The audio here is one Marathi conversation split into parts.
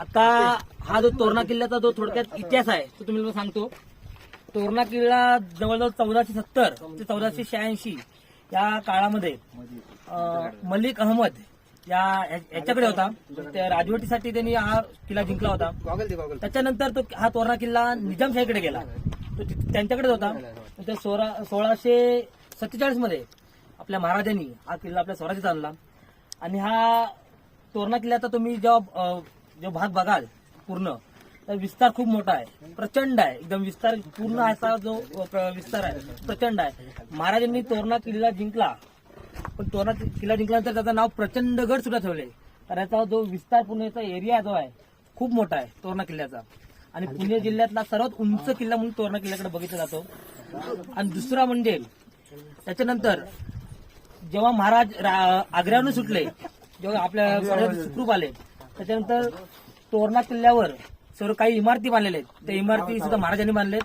आता हा जो तोरणा किल्ल्याचा जो थोडक्यात इतिहास आहे तो तुम्ही सांगतो. तोरणा किल्ला जवळजवळ चौदाशे सत्तर ते चौदाशे शहाऐंशी या काळामध्ये मलिक अहमद या याच्याकडे होता. त्या राजवटीसाठी त्यांनी हा किल्ला जिंकला होता. त्याच्यानंतर तो हा तोरणा किल्ला निजामशाहीकडे गेला. तो त्यांच्याकडेच होता. नंतर सोळा सोळाशे सत्तेचाळीसमध्ये आपल्या महाराजांनी हा किल्ला आपल्या स्वराज्यात आणला. आणि हा तोरणा किल्ल्याचा तुम्ही जेव्हा जो भाग बघाल पूर्ण तर विस्तार खूप मोठा आहे. प्रचंड आहे. एकदम विस्तार पूर्ण असा जो प्र- विस्तार आहे प्रचंड आहे. महाराजांनी तोरणा किल्ला जिंकला. पण तोरणा किल्ला जिंकल्यानंतर त्याचं नाव प्रचंडगड सुद्धा ठेवले. कारण याचा जो विस्तार पूर्ण याचा एरिया जो आहे खूप मोठा आहे तोरणा किल्ल्याचा. आणि पुणे जिल्ह्यातला सर्वात उंच किल्ला म्हणून तोरणा किल्ल्याकडे बघितला जातो. आणि दुसरा म्हणजे त्याच्यानंतर जेव्हा महाराज रा- सुटले जेव्हा आपल्या सुखरूप आले त्याच्यानंतर तोरणा किल्ल्यावर सर्व काही इमारती बांधलेल्या आहेत. त्या इमारती सुद्धा महाराजांनी बांधलेत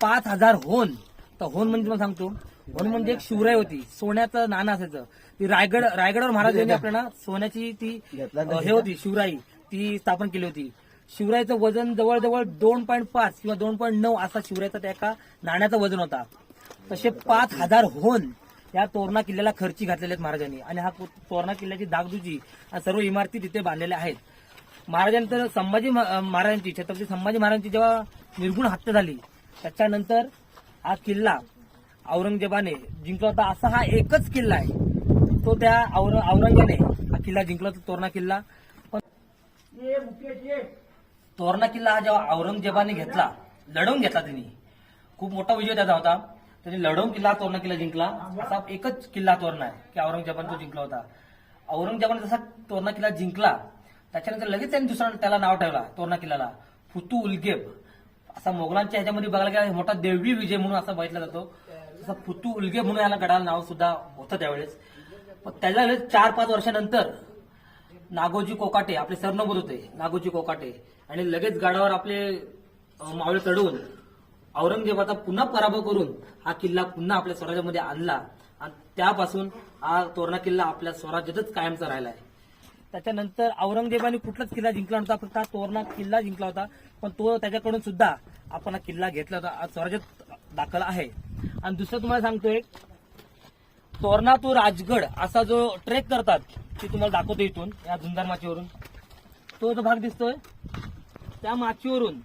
पाच हजार होन. तर होन म्हणजे तुम्हाला सांगतो. होन म्हणजे एक शिवराई होती. सोन्याचं नाणं असायचं. ती रायगड रायगडावर महाराजांनी आपल्याला सोन्याची ती हे होती शिवराई ती स्थापन केली होती. शिवराईचं वजन जवळजवळ दोन पॉईंट पाच किंवा दोन पॉईंट नऊ असा शिवराईचा त्या एका नाण्याचं वजन होता. तसे पाच हजार होन या तोरणा किल्ल्याला खर्ची घातलेले आहेत महाराजांनी. आणि हा तोरणा किल्ल्याची दागदुजी सर्व इमारती तिथे बांधलेल्या आहेत. महाराजांनंतर संभाजी महा- महाराजांची छत्रपती संभाजी महाराजांची जेव्हा निर्गुण हत्या झाली त्याच्यानंतर हा किल्ला औरंगजेबाने जिंकला होता. असा हा एकच किल्ला आहे. तो त्या और- औरंगाने हा किल्ला जिंकला होता तोरणा किल्ला. पण तोरणा किल्ला हा जेव्हा औरंगजेबाने घेतला लढवून घेतला त्यांनी. खूप मोठा विजय त्याचा होता. त्यांनी लढवून किल्ला तोरणा किल्ला जिंकला. असा एकच किल्ला तोरणा आहे की औरंगजेबाने तो जिंकला होता. औरंगजेबाने जसा तोरणा किल्ला जिंकला त्याच्यानंतर लगेच त्यांनी दुसरा त्याला नाव ठेवला तोरणा किल्ल्याला. फुतू उलगेब असा मोगलांच्या ह्याच्यामध्ये बघायला गेला मोठा देवी विजय म्हणून असा बघितला जातो. तसा फुतू उलगेब म्हणून याला गडाला नाव सुद्धा होतं त्यावेळेस. पण त्याच्या वेळेस चार पाच वर्षानंतर नागोजी कोकाटे आपले सरनोबत होते नागोजी कोकाटे आणि लगेच गडावर आपले मावळे चढवून औरंगजेबाचा पुन्हा पराभव करून हा किल्ला पुन्हा आपल्या स्वराज्यामध्ये आणला. आणि त्यापासून हा तोरणा किल्ला आपल्या स्वराज्यातच कायमचा राहिला आहे त्याच्यानंतर औरंगजेबाने कुठलाच किल्ला जिंकला नव्हता. फक्त हा तोरणा किल्ला जिंकला होता. पण तो त्याच्याकडून सुद्धा आपण हा किल्ला घेतला होता. आज स्वराज्यात दाखल आहे. आणि दुसरं तुम्हाला सांगतोय तोरणा तो राजगड असा जो ट्रेक करतात ते तुम्हाला दाखवतो इथून या झुंजार माचीवरून. तो जो भाग दिसतोय त्या माचीवरून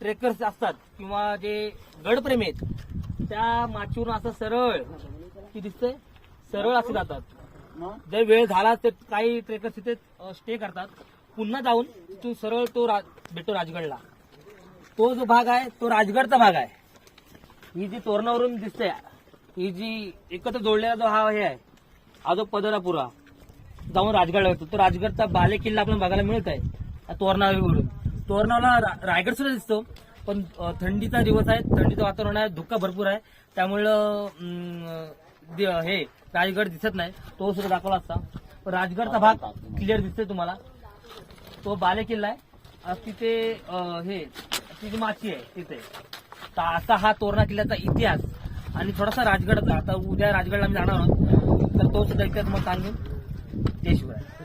ट्रेकर्स असतात किंवा जे गडप्रेमी आहेत त्या माचीवरून असं सरळ की दिसतंय सरळ असे जातात. जर वेळ झाला तर काही ट्रेकर्स तिथे स्टे करतात. पुन्हा जाऊन तिथून सरळ तो रा- भेटतो राजगडला. तो जो भाग आहे तो राजगडचा भाग आहे. ही जी तोरणावरून दिसते ही जी एकत्र जोडलेला जो हा हे आहे हा जो पदरापुरा जाऊन राजगडला येतो तो राजगडचा बाले किल्ला आपल्याला बघायला मिळत आहे तोरणावरून. तोरणावला रा- रायगड सुद्धा दिसतो पण थंडीचा दिवस आहे थंडीचं वातावरण आहे धुक्का भरपूर आहे. त्यामुळं हे राजगड दिसत नाही. तो सुद्धा दाखवला असता. राजगडचा भाग क्लिअर दिसतोय तुम्हाला. तो बाले किल्ला आहे तिथे हे तिची माची आहे तिथे. तर असा हा तोरणा किल्ल्याचा इतिहास. आणि थोडासा राजगड आता उद्या राजगडला आम्ही जाणार आहोत. तर तो सुद्धा इतिहास मग सांगून. जय शिवराय.